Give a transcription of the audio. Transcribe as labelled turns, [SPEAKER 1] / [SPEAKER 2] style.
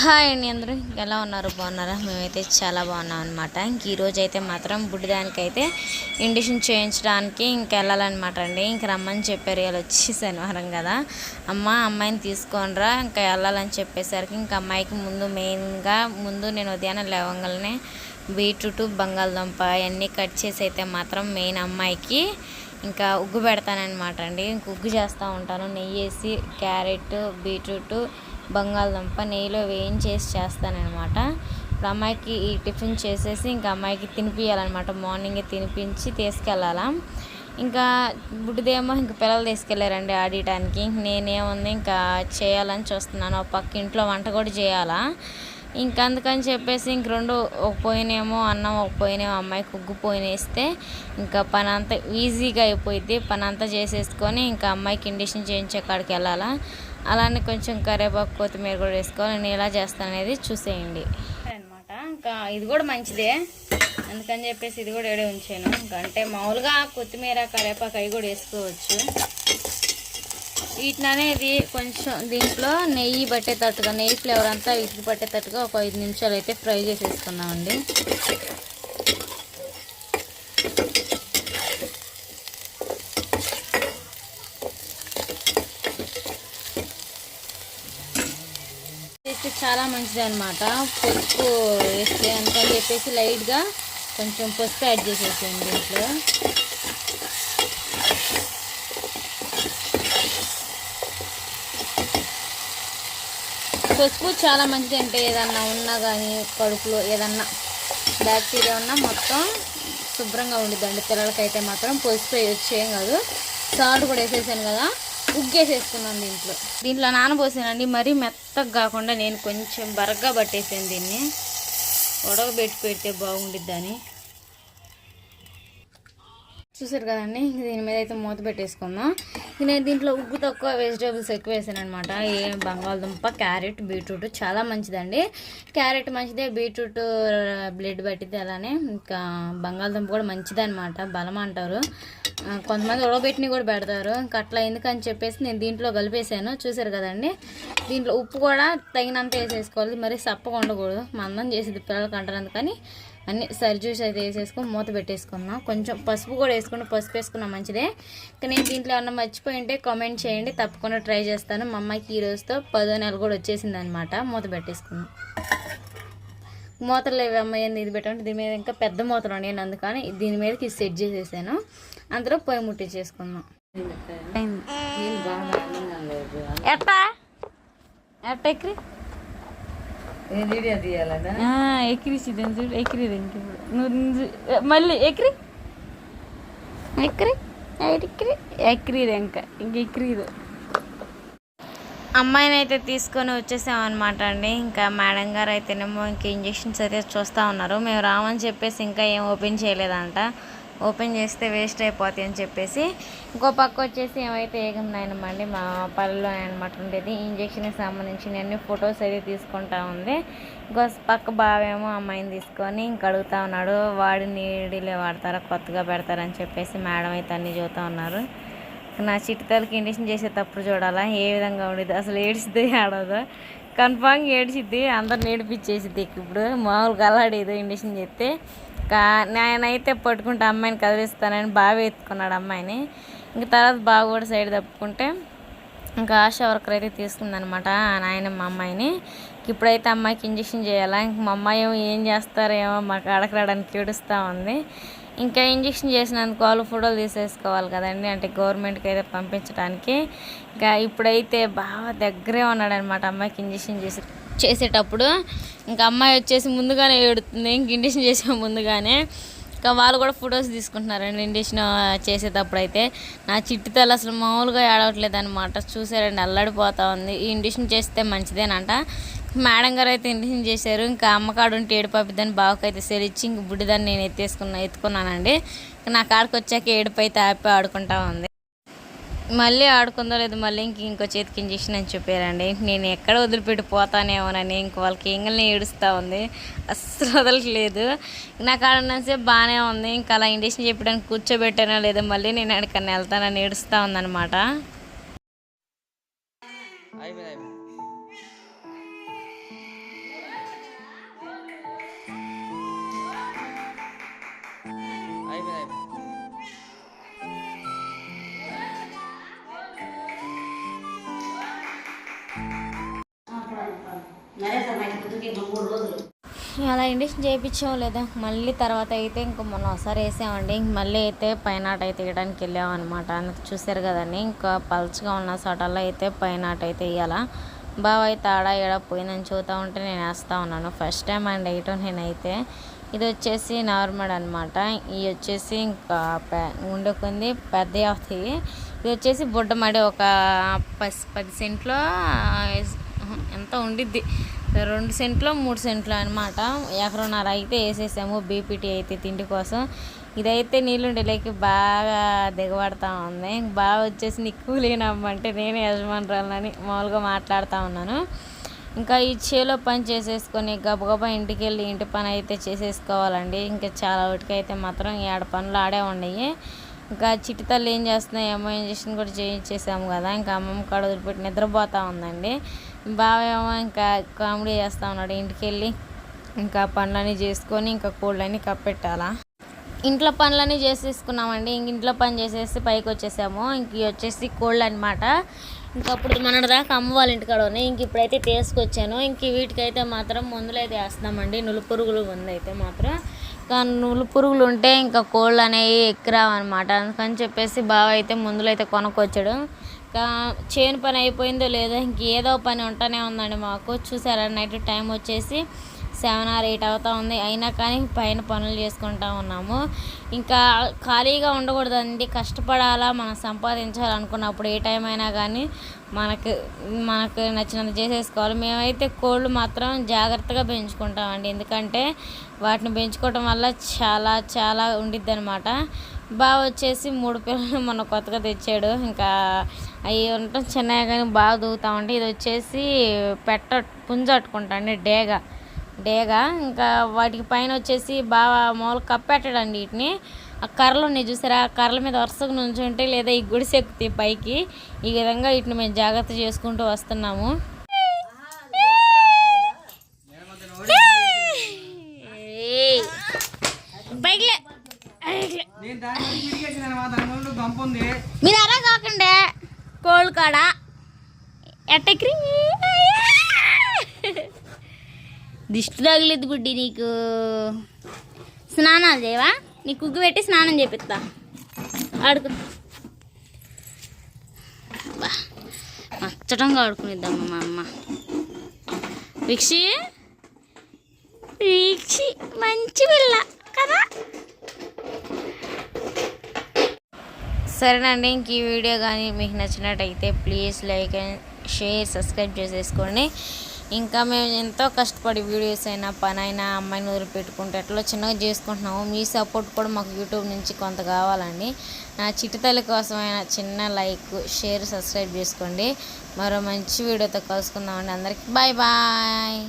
[SPEAKER 1] Hi అండి అందరూ. ఎలా ఉన్నారు? బాగున్నారా? మేమైతే చాలా బాగున్నాం అనమాట ఇంక ఈరోజు అయితే మాత్రం బుడ్డిదానికి అయితే ఇండిషన్ చేయించడానికి ఇంక వెళ్ళాలన్నమాట అండి. ఇంక రమ్మని చెప్పారు. ఇలా వచ్చి శనివారం కదా. అమ్మ అమ్మాయిని తీసుకొనిరా ఇంకా వెళ్ళాలని చెప్పేసరికి ఇంక అమ్మాయికి ముందు మెయిన్గా ముందు నేను ఉదయాన్నే లేవంగలనే బీట్రూట్ బంగాళదుంప అవన్నీ కట్ చేసి అయితే మాత్రం మెయిన్ అమ్మాయికి ఇంకా ఉగ్గు పెడతానమాట అండి. ఇంక ఉగ్గు చేస్తూ ఉంటాను. నెయ్యి వేసి క్యారెట్ బీట్రూట్ బంగాళదుంప నెయ్యిలో వేయించేసి చేస్తానన్నమాట. ఇప్పుడు అమ్మాయికి ఈ టిఫిన్ చేసేసి ఇంకా అమ్మాయికి తినిపించాలన్నమాట మార్నింగే తినిపించి తీసుకెళ్ళాలా. ఇంకా బుడ్డిదేమో ఇంక పిల్లలు తీసుకెళ్ళారండి ఆడియటానికి. నేనేముంది ఇంకా చేయాలని చూస్తున్నాను. ఒక పక్క ఇంట్లో వంట కూడా చేయాలా. ఇంక అందుకని చెప్పేసి ఇంక రెండు ఒక పోయినేమో అన్నం ఒక పోయినేమో అమ్మాయికి కుగ్గు పోయినేస్తే ఇంకా పని అంతా ఈజీగా అయిపోయింది పని అంతా చేసేసుకొని ఇంకా అమ్మాయికి ఇండిషన్ చేయించే కాడికి వెళ్ళాలా. అలానే కొంచెం కరేపాకు కొత్తిమీర కూడా వేసుకోవాలి. నేను ఎలా చేస్తాను అనేది చూసేయండి. అనమాట ఇంకా ఇది కూడా మంచిదే. అందుకని చెప్పేసి ఇది కూడా ఏడే ఉంచాను. ఇంకా అంటే మామూలుగా కొత్తిమీర కరేపాకు అవి కూడా వేసుకోవచ్చు. వీటిని అనేది కొంచెం దీంట్లో నెయ్యి పట్టేటట్టుగా నెయ్యి ఫ్లేవర్ అంతా వీటికి పట్టేటట్టుగా ఒక ఐదు నిమిషాలు అయితే ఫ్రై చేసేసుకున్నామండి చాలా మంచిది అనమాట పసుపు వేస్తే అందుకని చెప్పేసి లైట్గా కొంచెం పసుపు యాడ్ చేసేసేయండి దీంట్లో పసుపు చాలా మంచిది అంటే ఏదన్నా ఉన్నా కానీ కడుపులో ఏదన్నా బ్యాక్టీరియా ఉన్నా మొత్తం శుభ్రంగా ఉండిద్దండి. పిల్లలకైతే మాత్రం పసుపు వచ్చేయం ఏం కాదు. సాల్ట్ కూడా వేసేసాను కదా. ఉగ్గేసేసుకున్నాను దీంట్లో. దీంట్లో నానబోసానండి మరీ మెత్తగా కాకుండా నేను కొంచెం బరగ్గా పట్టేసాను దీన్ని. ఉడకబెట్టి పెడితే బాగుండిద్దని. చూసారు కదండి? ఇంక దీని మీద అయితే మూత పెట్టేసుకుందాం. నేను దీంట్లో ఉగ్గు తక్కువ వెజిటేబుల్స్ ఎక్కువ వేసాను అనమాట ఏ బంగాళదుంప క్యారెట్ బీట్రూట్ చాలా మంచిదండి. క్యారెట్ మంచిదే బీట్రూట్ బ్లడ్ పట్టింది అలానే. ఇంకా బంగాళదుంప కూడా మంచిది అనమాట బలం అంటారు. కొంతమంది ఉడకబెట్టినవి కూడా పెడతారు. ఇంకా అట్లా ఎందుకని చెప్పేసి నేను దీంట్లో కలిపేసాను చూసారు కదండి? దీంట్లో ఉప్పు కూడా తగినంత వేసేసుకోవాలి. మరి సప్పగా ఉండకూడదు. మందం చేసేది పిల్లలకి అంటారు అందుకని అన్ని సరి చూసి అయితే వేసేసుకొని మూత పెట్టేసుకుందాం. కొంచెం పసుపు కూడా వేసుకుని పసుపు వేసుకున్నా మంచిదే. ఇంకా నేను దీంట్లో ఏమన్నా మర్చిపోయి ఉంటే కామెంట్ చేయండి తప్పకుండా ట్రై చేస్తాను. మా అమ్మాయికి ఈ రోజుతో పదో నెల కూడా వచ్చేసింది అనమాట మూత పెట్టేసుకుందాం. మూతలు లేవు అమ్మాయి అని ఇది పెట్టండి దీని మీద ఇంకా పెద్ద మూతలు ఉన్నాయి అందుకని దీని మీదకి ఇది సెట్ చేసేసాను. అందులో పొయ్యి ముట్టించేసుకుందాం. ఎట్టా? ఎట్ట ఎక్కిరి చూడు నువ్వు నువ్వు- మళ్ళీ ఎక్కిరి. ఎక్కిరి ఎక్కిరి ఎక్కిరిది ఇంకా. ఇంక ఎక్కిరిదు అమ్మాయిని అయితే తీసుకొని వచ్చేసామన్నమాట అండి. ఇంకా మేడం గారు అయితేనేమో ఇంక ఇంజెక్షన్స్ అయితే చూస్తూ ఉన్నారు. మేము రామని చెప్పేసి ఇంకా ఏం ఓపెన్ చేయలేదంట. ఓపెన్ చేస్తే వేస్ట్ అయిపోతాయి అని చెప్పేసి. ఇంకో పక్క వచ్చేసి ఏమైతే నాయనమండి మా పల్లెలో అనమాట ఉండేది. ఇంజక్షన్కి సంబంధించిన అన్ని ఫొటోస్ అయితే తీసుకుంటా ఉంది. ఇంకో పక్క బావేమో అమ్మాయిని తీసుకొని ఇంక అడుగుతా ఉన్నాడు వాడి నీడిలే వాడతారా కొత్తగా పెడతారని చెప్పేసి మేడం అయితే అన్ని చూస్తూ ఉన్నారు. నా చిట్టుతలకి ఇండిషన్ చేసేటప్పుడు చూడాలా? ఏ విధంగా ఉండేది? అసలు ఏడిస్తే ఆడదు కన్ఫామ్గా ఏడ్చిద్ది అందరిని ఏడిపించేసిద్ది. ఇప్పుడు మామూలుగా అల్లాడేది ఇండిషన్ చేస్తే కా నేనైతే పట్టుకుంటే అమ్మాయిని కదిలిస్తానని బాగా ఎత్తుకున్నాడు అమ్మాయిని. ఇంక తర్వాత బాగా కూడా సైడ్ తప్పుకుంటే ఇంకా ఆశా వర్కర్ అయితే తీసుకుందనమాట నాయన మా అమ్మాయిని. ఇప్పుడైతే అమ్మాయికి ఇంజక్షన్ చేయాలా? ఇంక మా అమ్మాయి ఏం చేస్తారేమో మాకు అడగరాడానికి ఏడుస్తూ ఉంది. ఇంకా ఇంజక్షన్ చేసినందుకు వాళ్ళు ఫోటోలు తీసేసుకోవాలి కదండి. అంటే గవర్నమెంట్కి అయితే పంపించడానికి ఇంకా ఇప్పుడైతే బాగా దగ్గరే ఉన్నాడనమాట అమ్మాయికి ఇంజక్షన్ చేసి చేసేటప్పుడు. ఇంకా అమ్మాయి వచ్చేసి ముందుగానే ఏడుతుంది. ఇంక ఇంజక్షన్ చేసే ముందుగానే. ఇంకా వాళ్ళు కూడా ఫొటోస్ తీసుకుంటున్నారండి ఇండిషన్ చేసేటప్పుడు అయితే నా చిట్టి అసలు మామూలుగా ఏడవట్లేదు అనమాట చూసారండి అల్లడిపోతూ ఉంది. ఈ ఇండిషన్ చేస్తే మంచిదేనంట. మేడం గారు అయితే ఇండిషన్ చేశారు. ఇంకా అమ్మకాడు ఉంటే ఏడు పంపిద్దని బావకైతే సెలిచ్చి ఇంక బుడ్డిదాన్ని నేను ఎత్తేసుకున్నా ఎత్తుకున్నానండి. నా కాడికి వచ్చాక ఏడుపు అయితే ఆపి ఆడుకుంటా ఉంది. మళ్ళీ ఆడుకుందో లేదు మళ్ళీ ఇంక ఇంకో చేతికి ఇంజక్షన్ అని చెప్పారండి. నేను ఎక్కడ వదిలిపెట్టి పోతానేమోనని ఇంక వాళ్ళకి ఇంగల్ని ఏడుస్తూ ఉంది. అస్సలు వదలట్లేదు. నాకు ఉన్నసేపు బాగానే ఉంది. ఇంకా అలా ఇంజక్షన్ చెప్పడానికి కూర్చోబెట్టానో లేదో మళ్ళీ నేను ఎక్కడికన్నా వెళ్తానని ఏడుస్తూ ఉందన్నమాట. అలా ఇండక్షన్ చేయించాం లేదా? మళ్ళీ తర్వాత అయితే ఇంక మొన్న ఒకసారి వేసామండి. ఇంక మళ్ళీ అయితే పైనాట అయితే వేయడానికి వెళ్ళాం అనమాట అందుకు చూసారు కదండి ఇంకా పల్చగా ఉన్న సోటాల్లో అయితే పైనాట అయితే వేయాలా. బావ అయితే ఆడ ఏడ పోయిందని చూస్తూ ఉంటే నేను వేస్తూ ఉన్నాను. ఫస్ట్ టైం అండ్ వేయటం నేనైతే. ఇది వచ్చేసి నార్మల్ అనమాట ఇది వచ్చేసి ఇంకా పె- పెద్ద అవుతాయి ఇది వచ్చేసి బుడ్డమడి ఒక పది సెంట్లో ఎంత ఉండిద్ది? రెండు సెంట్లో మూడు సెంట్లు అనమాట ఎకరన్నర అయితే వేసేసాము బీపీటీ అయితే తిండి కోసం. ఇదైతే నీళ్ళుండలేకి బాగా దిగబడతా ఉంది. బాగా వచ్చేసి నీకు లేనమ్మంటే నేను యజమానురాలని మామూలుగా మాట్లాడుతూ ఉన్నాను. ఇంకా ఈ చేలో పని చేసేసుకొని గబగబా ఇంటికి వెళ్ళి ఇంటి పని అయితే చేసేసుకోవాలండి. ఇంకా చాలా వాటికి అయితే మాత్రం ఏడ పనులు ఆడే ఉన్నాయి ఇంకా చిట్టి తల్లి ఏం చేస్తున్నాయి ఏమో ఇంజక్షన్ కూడా చేయించేసాము కదా. ఇంకా అమ్మమ్మ కాడ వదిలిపెట్టి నిద్రపోతూ ఉందండి. బావేమో ఇంకా కామెడీ చేస్తూ ఉన్నాడు. ఇంటికి వెళ్ళి ఇంకా పనులన్నీ చేసుకొని ఇంకా కోళ్ళని కప్పెట్టాలా. ఇంట్లో పనులన్నీ చేసేసుకున్నామండి. ఇంక ఇంట్లో పని చేసేసి పైకి వచ్చేసాము. ఇంక వచ్చేసి కోళ్ళు అనమాట ఇంకా అప్పుడు మన దాకా అమ్మ వాళ్ళ ఇంటికాడ ఉన్నాయి. ఇంక ఇప్పుడైతే తీసుకొచ్చాను ఇంక వీటికైతే మాత్రం మందులు అయితే వేస్తున్నామండి. నులు పురుగులు ఉంది అయితే మాత్రం. కానీ నులు పురుగులు ఉంటే ఇంకా కోళ్ళు అనేవి ఎక్కిరావన్నమాట అందుకని చెప్పేసి బావ అయితే మందులు అయితే కొనుక్కొచ్చాడు. చేను పని అయిపోయిందో లేదో ఇంక ఏదో పని ఉంటూనే ఉందండి మాకు. చూసారా నైట్ టైం వచ్చేసి సెవెన్ ఆర్ ఎయిట్ అవుతూ ఉంది. అయినా కానీ పైన పనులు చేసుకుంటా ఉన్నాము. ఇంకా ఖాళీగా ఉండకూడదండి. కష్టపడాలా మనం సంపాదించాలనుకున్నప్పుడు ఏ టైం అయినా కానీ మనకు మనకు నచ్చినంత చేసేసుకోవాలి. మేమైతే కోళ్ళు మాత్రం జాగ్రత్తగా పెంచుకుంటామండి. ఎందుకంటే వాటిని పెంచుకోవటం వల్ల చాలా చాలా ఉండిద్ది అనమాట బాగా వచ్చేసి మూడు పిల్లలు మొన్న కొత్తగా తెచ్చాడు. ఇంకా అవి ఉండటం చిన్నగా కానీ బాగా దూగుతామండి ఇది వచ్చేసి పెట్ట పుంజట్టుకుంటా అండి. డేగా. డేగ. ఇంకా వాటికి పైన వచ్చేసి బాగా మామూలు కప్పెట్టాడండి వీటిని. ఆ కర్రలు ఉన్నాయి చూసారా? ఆ కర్రల మీద వరుసగా నుంచుంటే లేదా ఈ గుడిసె ఎక్కుతాయి పైకి ఈ విధంగా వీటిని మేము జాగ్రత్త చేసుకుంటూ వస్తున్నాము. మీరు అలా కాకుండా. కోళ్ళు కాడ? ఎట్టక్రి దిష్టి తగిలేదు గుడ్డి నీకు. స్నానాలు చేయవా? నీకు కుగ్గు పెట్టి స్నానం చేపిస్తా. ఆడుకు. నచ్చటంగా అచ్చటంగా మా అమ్మ. వీక్షి? వీక్షి మంచి పిల్ల కదా? సరేనండి ఇంక ఈ వీడియో కానీ మీకు నచ్చినట్టయితే please like and share subscribe చేసేసుకోండి. ఇంకా మేము ఎంతో కష్టపడి వీడియోస్ అయినా పని అయినా అమ్మాయిని వదిలిపెట్టుకుంటే ఎట్లా చిన్నగా చేసుకుంటున్నాము మీ సపోర్ట్ కూడా మాకు యూట్యూబ్ నుంచి కొంత కావాలండి. నా చిట్టుతల్లి కోసమైనా చిన్న లైక్ షేర్ సబ్స్క్రైబ్ చేసుకోండి. మరో మంచి వీడియోతో కలుసుకుందామండి. అందరికీ బాయ్ బాయ్.